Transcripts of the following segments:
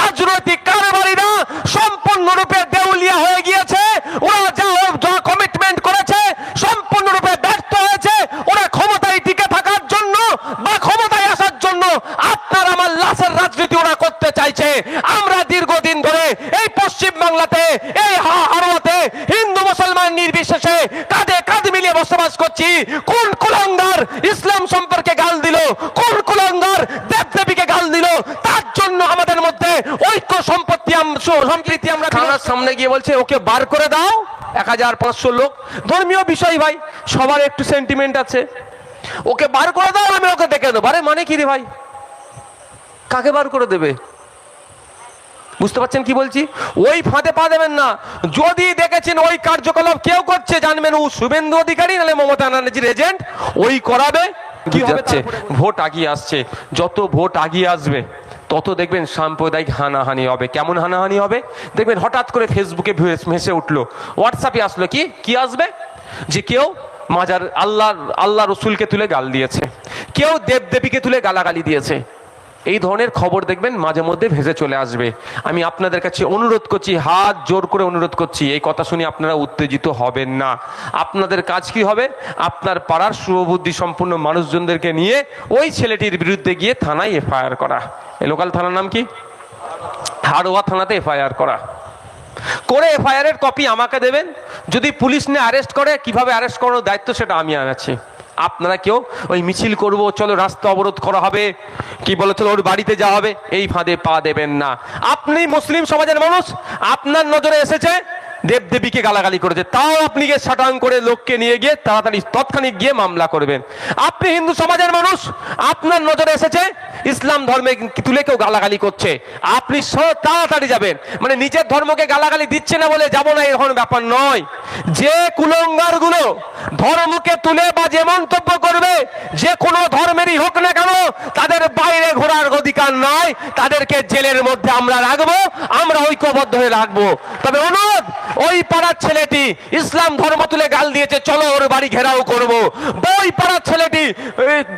রাজনৈতিক কারবারিরা সম্পূর্ণরূপে দেউলিয়া হয়ে গিয়েছে। ওরা যা যা কমিটমেন্ট করেছে, সম্পূর্ণরূপে ব্যর্থ হয়েছে। ওরা ক্ষমতায় টিকে থাকার জন্য বা ক্ষমতায় আসার জন্য আপনার আমার লাশের রাজনীতি ওরা করতে চাইছে। আমরা দীর্ঘদিন ধরে এই পশ্চিম বাংলাতে, এই হারোয়াতে হিন্দু মুসলমান নির্বিশেষে কাঁধে কাঁধ মিলিয়ে বসবাস করছি। কোন কুলঙ্গার ইসলাম সম্পর্কে গাল দিল? কোন কুলঙ্গার দেবদেবীকে গাল দিল তার জন্য আমাদের মধ্যে ঐক্য সম্পত্তি সম্প্রীতি আমরা থানার সামনে গিয়ে বলছে ওকে বার করে দাও এক হাজার পাঁচশো লোক। ধর্মীয় বিষয় ভাই সবার একটু সেন্টিমেন্ট আছে। ওকে বার করে দাও আমি ওকে দেখে নেব। আরে মানে কি রে ভাই? কাকে বার করে দেবে? বুঝতে পারছেন কি বলছি? ওই ফাঁদে পা দেবেন না। যদি দেখেছেন ওই কার্যকলাপ কেউ করছে জানবেন ও শুভেন্দু অধিকারী নাহলে মমতা ব্যানার্জির এজেন্ট ওই করাবে। কি যাচ্ছে। ভোট আগিয়ে আসছে। যত ভোট আগিয়ে আসবে তত দেখবেন সাম্প্রদায়িক হানাহানি হবে। কেমন হানাহানি হবে? দেখবেন হঠাৎ করে ফেসবুকে ভেস- উঠল। হোয়াটসঅ্যাপে আসলো কি? কি আসবে? যে কেউ মাজার আল্লাহ আল্লাহ রসুলকে তুলে গাল দিয়েছে। কেউ দেবদেবীকে তুলে গালাগালি দিয়েছে। এই ধরনের খবর দেখবেন মাঝে মধ্যে ভেসে চলে আসবে। আমি আপনাদের কাছে অনুরোধ করছি, হাত জোর করে অনুরোধ করছি, এই কথা শুনে আপনারা উত্তেজিত হবেন না। আপনাদের কাজ কি হবে? আপনার পাড়ার শুভবুদ্ধি সম্পূর্ণ মানুষজনদেরকে নিয়ে ওই ছেলেটির বিরুদ্ধে গিয়ে থানায় এফআইআর করা। এই লোকাল থানার নাম কি? হাড়োয়া থানাতে এফআইআর করা। করে এফআইআর এর কপি আমাকে দেবেন। যদি পুলিশ নিয়ে অ্যারেস্ট করে, কীভাবে অ্যারেস্ট করানোর দায়িত্ব সেটা আমি আনাচ্ছি আপনারা কেউ ওই মিছিল করব, চলো রাস্তা অবরোধ করা হবে। কি বলো, চলো ওর বাড়িতে যাওয়া হবে। এই ফাঁদে পা দেবেন না। আপনি মুসলিম সমাজের মানুষ, আপনার নজরে এসেছে, দেবদেবীকে গালাগালি করেছে। তাও আপনি গিয়ে সাটাং করে লোককে নিয়ে গিয়ে তাড়াতাড়ি তৎক্ষণিক গিয়ে মামলা করবেন। আপনি হিন্দু সমাজের মানুষ, আপনার নজরে এসেছে ইসলাম ধর্মে তুলে কেউ গালাগালি করছে। আপনি স- তাড়াতাড়ি যাবেন। মানে নিজের ধর্মকে গালাগালি দিচ্ছে না বলে যাব না, এরকম ব্যাপার নয়। যে কুলঙ্গারগুলো ধর্মকে তুলে বা যে মন্তব্য করবে, যে কোনো ধর্মেরই হোক না কেন, তাদের বাইরে ঘোরার অধিকার নয় তাদেরকে জেলের মধ্যে আমরা রাখব, আমরা ঐক্যবদ্ধ হয়ে রাখব। তবে অনুরোধ, ওই পাড়ার ছেলেটি ইসলাম ধর্ম তুলে গাল দিয়েছে, চলো ওর বাড়ি ঘেরাও করব। ওই পাড়ার ছেলেটি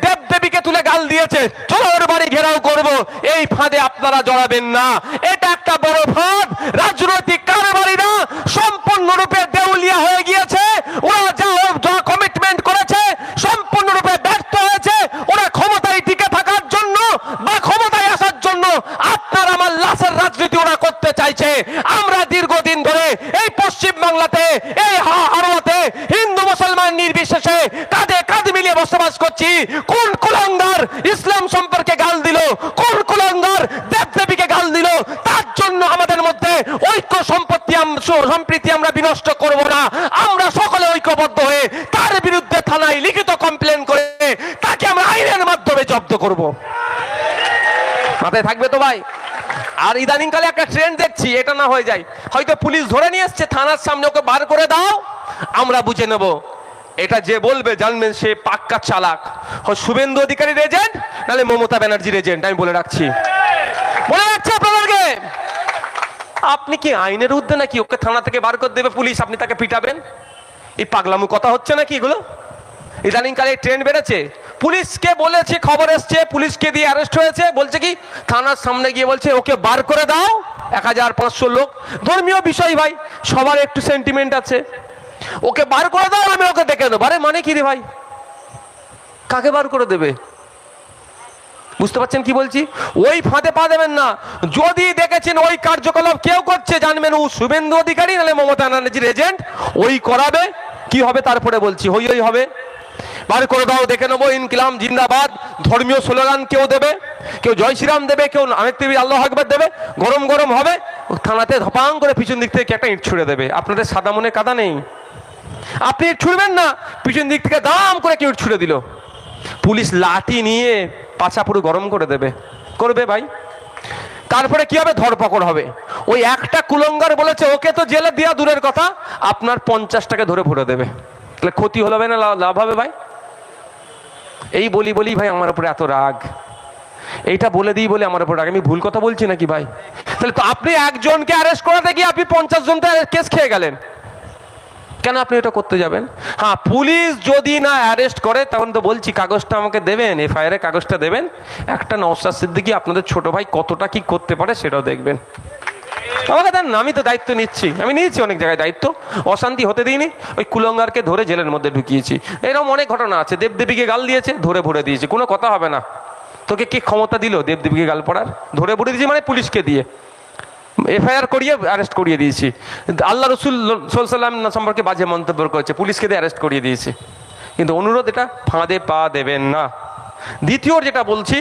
দেব তুলে গাল দিয়েছে, চলো ওর বাড়ি ঘেরাও করব। এই ফাঁদে আপনারা জড়াবেন না। এটা একটা বড় ফাঁদ। রাজনৈতিক কারবারিরা সম্পূর্ণরূপে দেউলিয়া হয়ে গিয়েছে। ওরা যা যা কমিটমেন্ট করেছে, সম্পূর্ণরূপে ব্যর্থ হয়েছে। ওরা ক্ষমতায় টিকে থাকার জন্য বা ক্ষমতায় আসার জন্য আপনার আমার লাশের রাজনীতি ওরা করতে চাইছে। আমরা দীর্ঘদিন ধরে এই পশ্চিম বাংলাতে, এই হা- হারোয়াতে হিন্দু মুসলমান নির্বিশেষে কাঁধে কাঁধ মিলিয়ে বসবাস করছি। কোন কুলঙ্গার ইসলাম সম্পর্কে গাল দিল, কোন কুলঙ্গার দেবদেবীকে গাল দিল, তার জন্য আমাদের মধ্যে ঐক্য সম্পত্তি সম্প্রীতি আমরা বিনষ্ট করব না। আমরা সকলে ঐক্যবদ্ধ হয়ে তার বিরুদ্ধে থানায় লিখিত কমপ্লেন করে তাকে আমরা আইনের মাধ্যমে জব্দ করব। মাথায় থাকবে তো ভাই? আর ইদানিংকালে একটা ট্রেন্ড দেখছি, এটা না হয়ে যায়। হয়তো পুলিশ ধরে নিয়ে এসছে, থানার সামনে ওকে বার করে দাও, আমরা বুঝে নেব। এটা যে বলবে জানবেন সে পাক্কা চালাক। শুভেন্দু অধিকারীর এজেন্ট নাহলে মমতা ব্যানার্জির এজেন্ট আমি বলে রাখছি। বলে রাখছি আপনাদেরকে। আপনি কি আইনের ঊর্ধ্বে নাকি ওকে থানা থেকে বার করে দেবে পুলিশ? আপনি তাকে পিটাবেন? এই পাগলামু কথা হচ্ছে নাকি এগুলো? ইদানিংকালে ট্রেন বেড়েছে। পুলিশকে বলেছে, খবর এসছে, পুলিশকে দিয়ে অ্যারেস্ট হয়েছে। বলছে কি, থানার সামনে গিয়ে বলছে, ওকে বার করে দাও। এক হাজার পাঁচশো লোক। ধর্মীয় বিষয় ভাই, সবার একটু সেন্টিমেন্ট আছে। ওকে বার করে দাও, আমি ওকে দেখে নেব। আরে মানে কি রে ভাই? কাকে বার করে দেবে? বুঝতে পারছেন কি বলছি? ওই ফাঁদে পা দেবেন না। যদি দেখেছেন ওই কার্যকলাপ কেউ করছে, জানবেন ও শুভেন্দু অধিকারী নাহলে মমতা ব্যানার্জির এজেন্ট ওই করাবে। কি হবে তারপরে বলছি, হই হই হবে। বার করে দাও, দেখে নেব, ইনকিলাম, জিন্দাবাদ, ধর্মীয় স্লোগান কেউ দেবে, কেউ জয় শ্রীরাম দেবে, কেউ টিভি আল্লাহ আকবর দেবে, গরম গরম হবে, থানাতে ধপাং করে পিছন দিক থেকে একটা ইট ছুড়ে দেবে। আপনাদের সাদা মনে কাদা নেই? আপনি ছুড়বেন না। পিছন দিক থেকে দাম করে কেউ ছুড়ে দিল। পুলিশ লাঠি নিয়ে পাছা পুরো গরম করে দেবে। করবে ভাই। তারপরে কি হবে? ধরপকড় হবে। ওই একটা কুলঙ্গার বলেছে, ওকে তো জেলে দেওয়া দূরের কথা। আপনার পঞ্চাশ টাকা ধরে ভরে দেবে। তাহলে ক্ষতি হলো না লাভ হবে ভাই? এই বলি বলি ভাই, আমার উপরে এত রাগ। এইটা বলে দিই বলে আমার উপর রাগ। আমি ভুল কথা বলছি নাকি ভাই? তাহলে তো আপনি একজনকে অ্যারেস্ট করাতে গিয়ে আপনি পঞ্চাশ জন তো কেস খেয়ে গেলেন। কেন আপনি এটা করতে যাবেন? হ্যাঁ পুলিশ যদি না অ্যারেস্ট করে, তখন তো বলছি, কাগজটা আমাকে দেবেন এফআইআর কাগজটা দেবেন। একটা নওসাদ সিদ্দিকি আপনাদের ছোট ভাই কতটা কি করতে পারে সেটাও দেখবেন। আমাকে দেন আমি তো দায়িত্ব নিচ্ছি। আমি নিয়েছি অনেক জায়গায় দায়িত্ব। অশান্তি হতে দিইনি। ওই কুলঙ্গারকে ধরে জেলের মধ্যে ঢুকিয়েছি। এরকম অনেক ঘটনা আছে। দেবদেবীকে গাল দিয়েছে, ধরে ভরে দিয়েছে। কোনো কথা হবে না। তোকে কে ক্ষমতা দিল দেবদেবীকে গাল পড়ার? ধরে ভরে দিয়েছি মানে পুলিশকে দিয়ে। এফআইআর করিয়ে অ্যারেস্ট করিয়ে দিয়েছি। আল্লাহ রসুল সাল্লাম সম্পর্কে বাজে মন্তব্য করেছে, পুলিশকে দিয়ে অ্যারেস্ট করিয়ে দিয়েছি। কিন্তু অনুরোধ এটা ফাঁদে পা দেবেন না। দ্বিতীয় যেটা বলছি